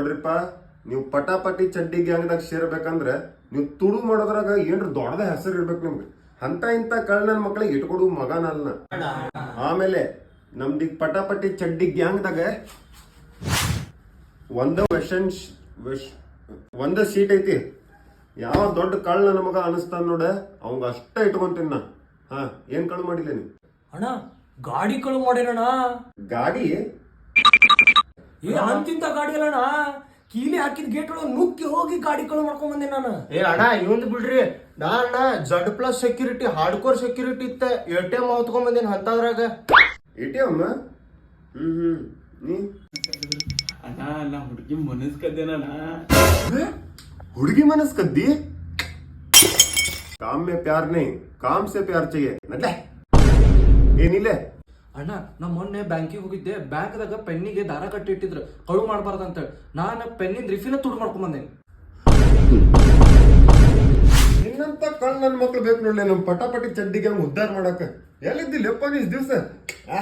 ನೋಡ್ರಿಪ್ಪ ನೀವು ಪಟಾಪಟಿ ಚಡ್ಡಿ ಗ್ಯಾಂಗ್ದಾಗ ಸೇರ್ಬೇಕಂದ್ರೆ ನೀವು ತುಳು ಮಾಡೋದ್ರಾಗ ಏನ್ರ ದೊಡ್ಡದ ಹೆಸರು ಇರ್ಬೇಕು ನಿಮ್ಗೆ. ಅಂತ ಇಂಥ ಕಳ್ಳನ ನನ್ನ ಮಕ್ಳಿಗೆ ಇಟ್ಕೊಡು ಮಗನಲ್ಲ ಆಮೇಲೆ ನಮ್ದೀಗ ಪಟಾಪಟಿ ಚಡ್ಡಿ ಗ್ಯಾಂಗ್ದಾಗ ಒಂದ ವೆಷನ್ ಒಂದ ಸೀಟ್ ಐತಿ. ಯಾವ ದೊಡ್ಡ ಕಳ್ಳ ನನ್ನ ಮಗ ಅನಿಸ್ತಾನ ನೋಡ ಅವಂಗ ಅಷ್ಟ ಇಟ್ಕೊಂತೀನಿ ನಾ. ಹಾ ಏನ್ ಕಳು ಮಾಡಿಲ್ಲ ನೀವು? ಅಣ್ಣ ಗಾಡಿ ಕಳು ಮಾಡಿರಣ್ಣ. ಗಾಡಿ? ಏ ಅಂತಿಂತ ಗಾಡಿ ಅಲ್ಲಣ್ಣ ಕೀಲಿ ಹಾಕಿದ ಗೇಟ್ ಒಳಗೆ ನುಗ್ಗಿ ಹೋಗಿ ಗಾಡಿ ಕಳು ಮಾಡ್ಕೊಂಡ್ ಬಂದೆ ನಾನು ಏ ಅಣ್ಣ ಇವಂದ್ ಬಿಡ್ರಿ ನಾ ಅಣ್ಣ Z plus security hardcore security ಇತ್ತ A T M ಹೊತ್ಕೊಂಡ್ ಬಂದಿನ ಅಂತದ್ರಾಗ A T M ಹ್ಮ್ ಹ್ಮ್ ನೀ ಅಣ್ಣ ನಾ ಹುಡುಗಿ ಮನಸ್ಕದ್ದೇನಣ್ಣ ಹುಡುಗಿ ಮನಸ್ ಕದ್ದಿ ಕಾಮ್ ಮೇ ಪ್ಯಾರ್ ನೈ ಕಾಮ್ ಸೆ ಪ್ಯಾರ್ चाहिए ನಡ್ಲೆ ಏನಿಲ್ಲ ಅಣ್ಣ ನಾ ಮೊನ್ನೆ ಬ್ಯಾಂಕಿಗೆ ಹೋಗಿದ್ದೆ ಬ್ಯಾಂಕ್ದಾಗ ಪೆನ್ನಿಗೆ ದಾರ ಕಟ್ಟಿ ಇಟ್ಟಿದ್ರು ಕಳು ಮಾಡಬಾರ್ದು ಅಂತೇಳಿ ನಾನು ಪೆನ್ನಿನ ರಿಫಿನ ತುಡು ಮಾಡ್ಕೊಂಡ್ ಬಂದೆ. ನಿನ್ನಂತ ಕಳ್ ನನ್ನ ಮಕ್ಳು ಬೇಕು ನೋಡ್ಲಿ ನಮ್ಮ ಪಟಾಪಟಿ ಚಡ್ಡಿಗೆ ಉದ್ದಾರ ಮಾಡಕ್ಕೆ. ಎಲ್ಲಿದ್ದಿಲ್ಲ ಎಲ್ಲಿದ್ದಿಲ್ಲಪ್ಪ ನೀ ದಿವಸ? ಆ